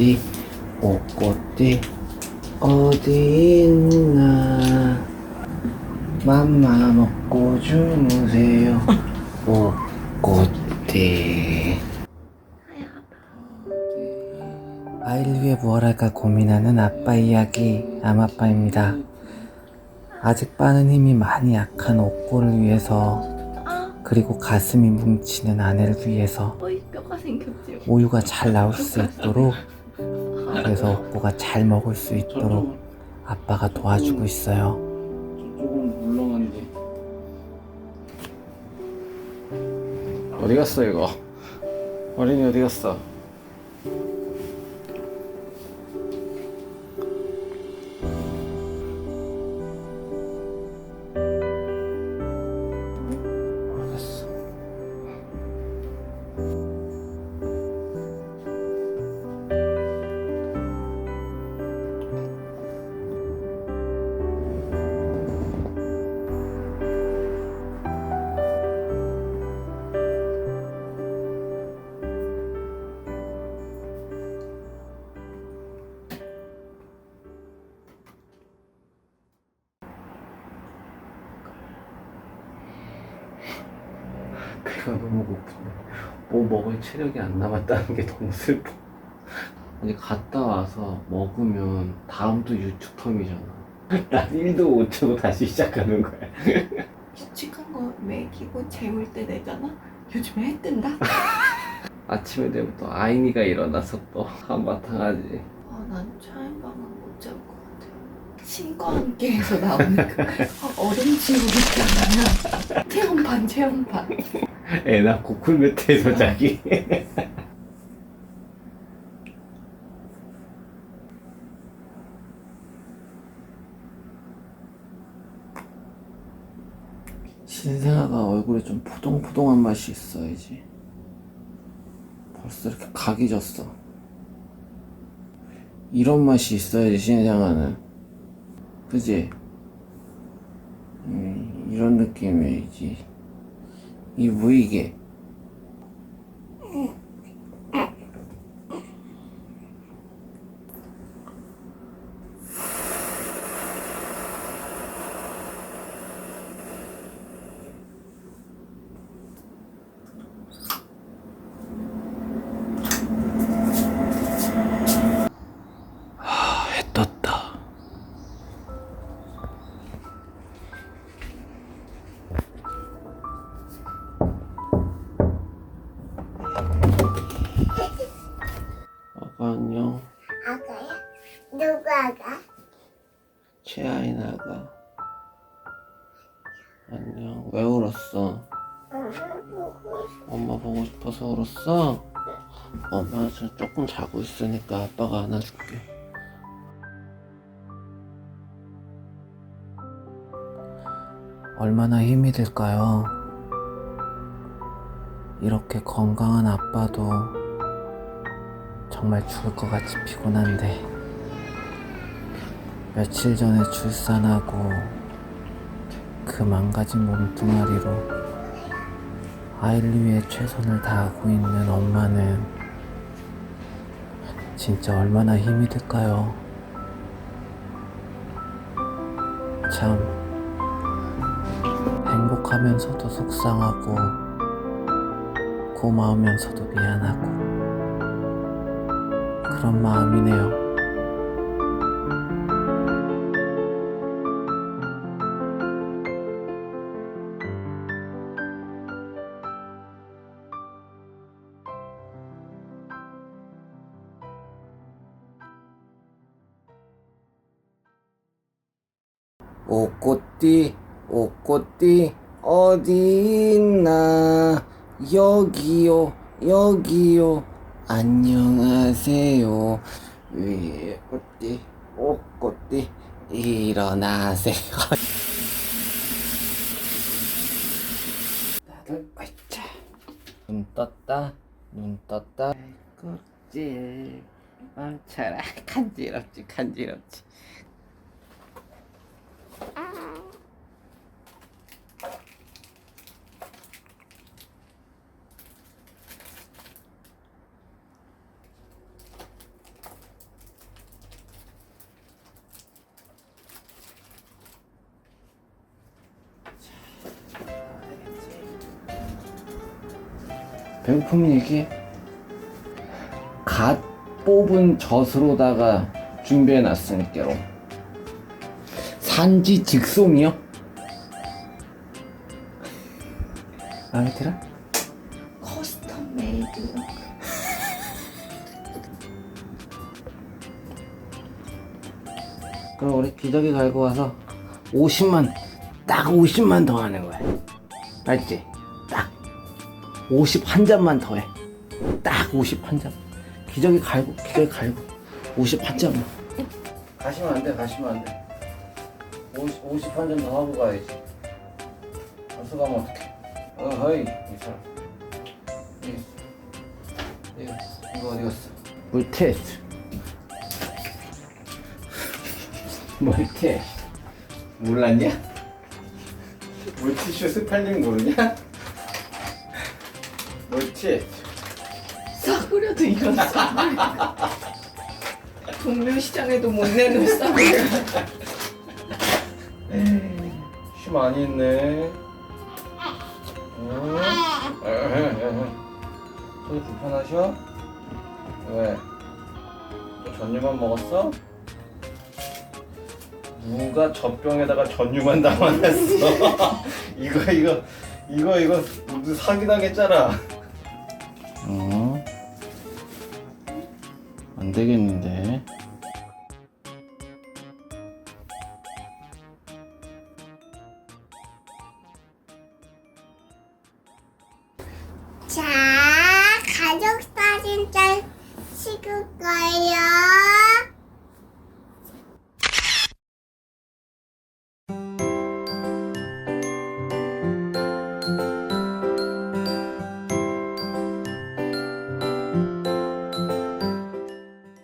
옷꽃띠 옷꽃띠 어디 있나. 맘마 먹고 주무세요. 옷꽃띠 아이를 위해 무얼 할까 고민하는 아빠 이야기 암아빠입니다. 아직 빠는 힘이 많이 약한 옥고를 위해서 그리고 가슴이 뭉치는 아내를 위해서 뼈가 생겼지. 우유가 잘 나올 수 있도록 그래서 옥고가 잘 먹을 수 있도록 아빠가 도와주고 있어요. 저쪽은 물렁한데 어디 갔어 이거? 어린이 어디 갔어? 배가 너무 고픈데 뭐 먹을 체력이 안 남았다는 게 너무 슬퍼 이제 갔다 와서 먹으면 다음도 유축텀이잖아 난 1도 못 채고 다시 시작하는 거야 규칙한 거 먹이고 재울 때 내잖아. 요즘에 해 뜬다. 아침에 되부터 아이니가 일어나서 또 한바탕 하지 아 난 차인방은 못 재울 것 같아. 신과 함께해서 나오는 그 얼음 지우기 있잖아요. 체험반 체험반. 애 낳고 쿨매트에서 자기. 신생아가 얼굴에 좀 포동포동한 맛이 있어야지 벌써 이렇게 각이 졌어. 이런 맛이 있어야지 신생아는. 그지? 음, 이런 느낌이지 이뭐 이게 안녕 아가야? 누구 아가? 최아이 나가 안녕 왜 울었어? 엄마 보고 싶어서 울었어? 엄마 지금 조금 자고 있으니까 아빠가 안아줄게 얼마나 힘이 들까요? 이렇게 건강한 아빠도 정말 죽을 것 같이 피곤한데 며칠 전에 출산하고 그 망가진 몸뚱아리로 아이를 위해 최선을 다하고 있는 엄마는 진짜 얼마나 힘이 들까요? 참 행복하면서도 속상하고 고마우면서도 미안하고 그런 마음이네요. 옷꽃띠 옷꽃띠 어디 있나 여기요 여기요 안녕하세요. 위에 꽃띠 옷꽃띠 일어나세요? 다들 아이차. 눈 떴다 눈 떴다. 꽃질. 멈춰라. 간지럽지 간지럽지 배고프면 얘기해. 갓 뽑은 젖으로다가 준비해 놨으니까로. 산지 직송이요? 마음에 들어? 커스텀 메이드. 그럼 우리 기저귀 갈고 와서 50만 딱 50만 더 하는 거야 알지? 딱 51잔만 더해 딱 51잔. 기저귀 갈고 기저귀 갈고. 51잔만. 가시면 안 돼 가시면 안 돼. 50, 51잔 더 하고 가야지. 벌써 가면 어떡해? 어 허이 이 사람. 이, 이, 이거 어디 갔어? 물 테스트 뭘테 몰랐냐? 물티슈 스펠링 모르냐? 뭘티 싸구려도 이런 싸구려. 동묘 시장에도 못 내는 싸구려. 쉬 많이 했네 응? 손이 불편하셔? 왜? 또 전유만 먹었어? 누가 젖병에다가 전유만 담아놨어? 이거 이거 이거 이거 누구 사기 당했잖아. 되겠는데. 자,